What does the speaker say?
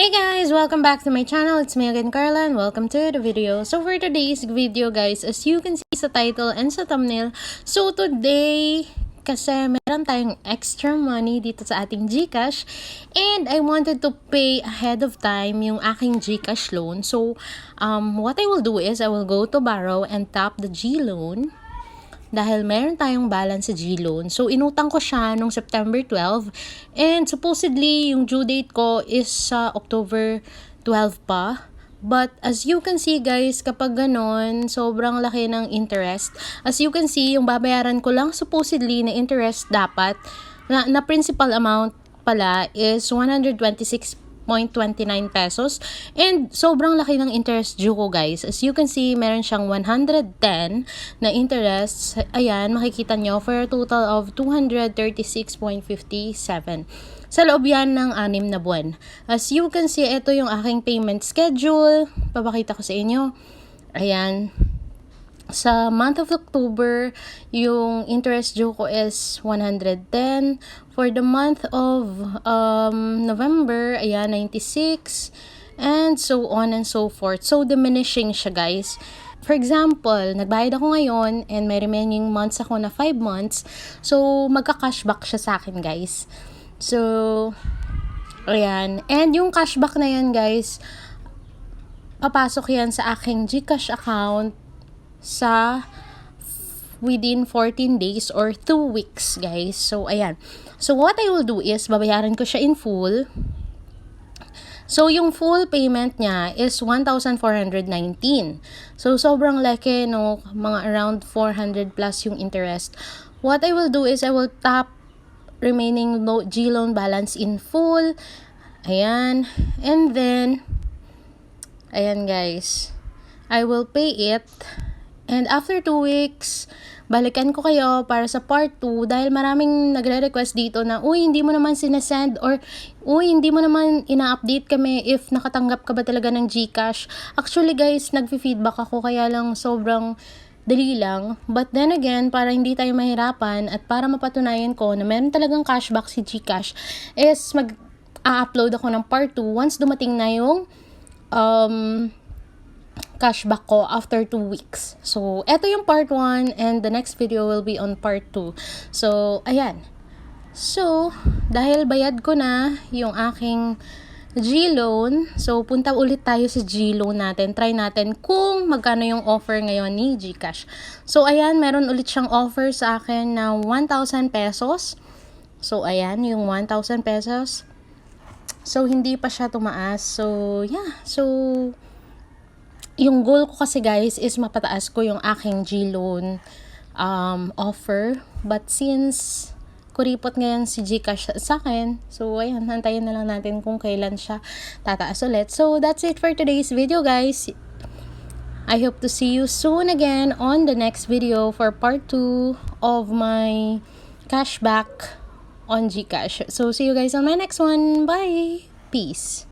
Hey guys! Welcome back to my channel. It's me again, Carla, and welcome to the video. So for today's video, guys, as you can see sa title and sa thumbnail, so today, kasi meron tayong extra money dito sa ating GCash and I wanted to pay ahead of time yung aking GCash loan. So, um, what I will do is I will go to borrow and tap the G loan dahil meron tayong balance sa G-loan. So, inutang ko siya nung September 12 and supposedly yung due date ko is sa October 12 pa. But as you can see guys, kapag ganon, sobrang laki ng interest. As you can see, yung babayaran ko lang supposedly na interest dapat, na, na principal amount pala is 126 0.29 pesos. And sobrang laki ng interest due ko guys. As you can see, meron siyang 110 na interest. Ayan, makikita nyo for a total of 236.57 sa loob yan ng anim na buwan. As you can see, ito yung aking payment schedule. Papakita ko sa inyo. Ayan sa month of October, yung interest due ko is 110. For the month of um, November, ayan, 96. And so on and so forth. So, diminishing siya, guys. For example, nagbayad ako ngayon and may remaining months ako na 5 months. So, magka-cashback siya sa akin, guys. So, ayan. And yung cashback na yan, guys, papasok yan sa aking GCash account sa within 14 days or 2 weeks, guys. So, ayan. So, what I will do is, babayaran ko siya in full. So, yung full payment niya is 1,419. So, sobrang laki, no? Mga around 400 plus yung interest. What I will do is, I will tap remaining G loan balance in full. Ayan. And then, ayan guys. I will pay it And after 2 weeks, balikan ko kayo para sa part 2 dahil maraming nagre-request dito na, uy, hindi mo naman sinesend or, uy, hindi mo naman ina-update kami if nakatanggap ka ba talaga ng GCash. Actually guys, nag-feedback ako kaya lang sobrang dali lang. But then again, para hindi tayo mahirapan at para mapatunayan ko na meron talagang cashback si GCash, is mag-upload ako ng part 2 once dumating na yung um, cashback ko after 2 weeks. So, eto yung part 1 and the next video will be on part 2. So, ayan. So, dahil bayad ko na yung aking G-loan, so punta ulit tayo sa G-loan natin. Try natin kung magkano yung offer ngayon ni GCash. So, ayan, meron ulit siyang offer sa akin na 1,000 pesos. So, ayan, yung 1,000 pesos. So, hindi pa siya tumaas. So, yeah. So, yung goal ko kasi guys is mapataas ko yung aking G-loan um, offer. But since kuripot ngayon si Gcash sa akin, so ayan, hantayin na lang natin kung kailan siya tataas ulit. So that's it for today's video guys. I hope to see you soon again on the next video for part 2 of my cashback on Gcash. So see you guys on my next one. Bye! Peace!